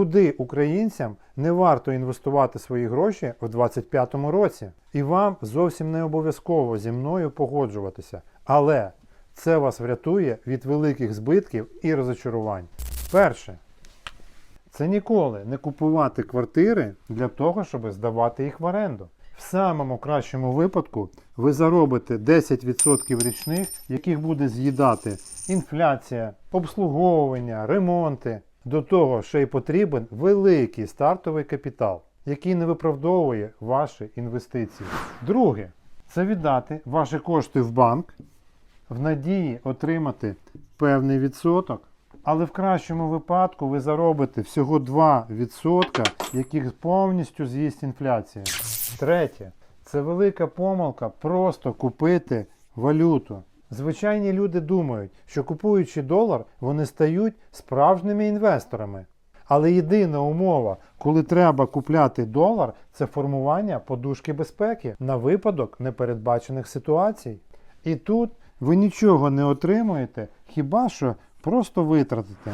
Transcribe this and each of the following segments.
куди українцям не варто інвестувати свої гроші в 2025 році. І вам зовсім не обов'язково зі мною погоджуватися. Але це вас врятує від великих збитків і розочарувань. Перше, це ніколи не купувати квартири для того, щоб здавати їх в оренду. В самому кращому випадку ви заробите 10% річних, яких буде з'їдати інфляція, обслуговування, ремонти. До того ще й потрібен великий стартовий капітал, який не виправдовує ваші інвестиції. Друге, це віддати ваші кошти в банк в надії отримати певний відсоток, але в кращому випадку ви заробите всього 2%, яких повністю з'їсть інфляція. Третє, це велика помилка просто купити валюту. Звичайні люди думають, що купуючи долар, вони стають справжніми інвесторами. Але єдина умова, коли треба купляти долар, це формування подушки безпеки на випадок непередбачених ситуацій. І тут ви нічого не отримуєте, хіба що просто витратите.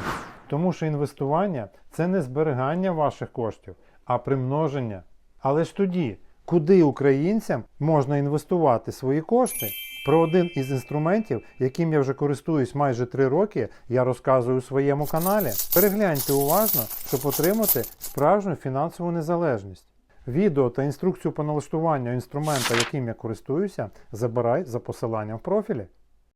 Тому що інвестування це не зберігання ваших коштів, а примноження. Але ж тоді, куди українцям можна інвестувати свої кошти? Про один із інструментів, яким я вже користуюсь майже 3 роки, я розказую у своєму каналі. Перегляньте уважно, щоб отримати справжню фінансову незалежність. Відео та інструкцію по налаштуванню інструмента, яким я користуюся, забирай за посиланням в профілі.